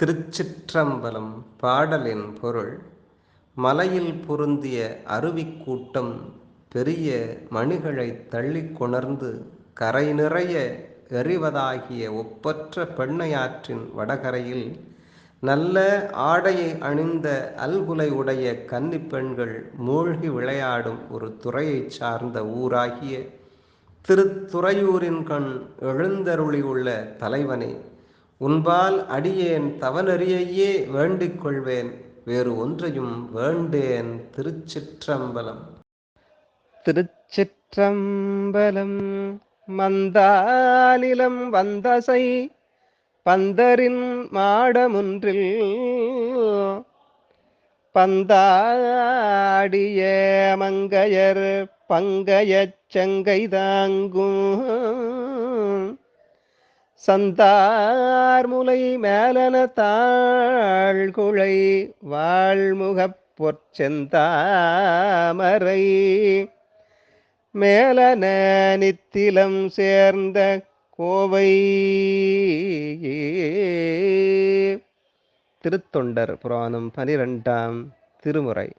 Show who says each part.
Speaker 1: திருச்சிற்றம்பலம் பாடலின் பொருள் மலையில் பொருந்திய அருவிக்கூட்டம் பெரிய மணிகளை தள்ளி கொணர்ந்து கரை நிறைய எறிவதாகிய ஒப்பற்ற பெண்ணையாற்றின் வடகரையில் நல்ல ஆடையை அணிந்த அல்குலை உடைய கன்னிப்பெண்கள் மூழ்கி விளையாடும் ஒரு துறையைச் சார்ந்த ஊராகிய திருத்துறையூரின் கண் எழுந்தருளியுள்ள தலைவனே உன்பால் அடியேன் தவநெறியையே வேண்டிக் கொள்வேன் வேறு ஒன்றையும் வேண்டேன் திருச்சிற்றம்பலம்.
Speaker 2: திருச்சிற்றம்பலம் மந்தானிலம் வந்தசை பந்தரின் மாடமுன்றில் பந்தாடிய மங்கையர் பங்கையச் செங்கை தாங்கும் சந்தார்முலை மேலன தாழ்குழை வாழ்முகப் பொற்செந்தாமரை. மேலன நித்திலம் சேர்ந்த கோவை. திருத்தொண்டர் புராணம் பனிரெண்டாம் திருமுறை.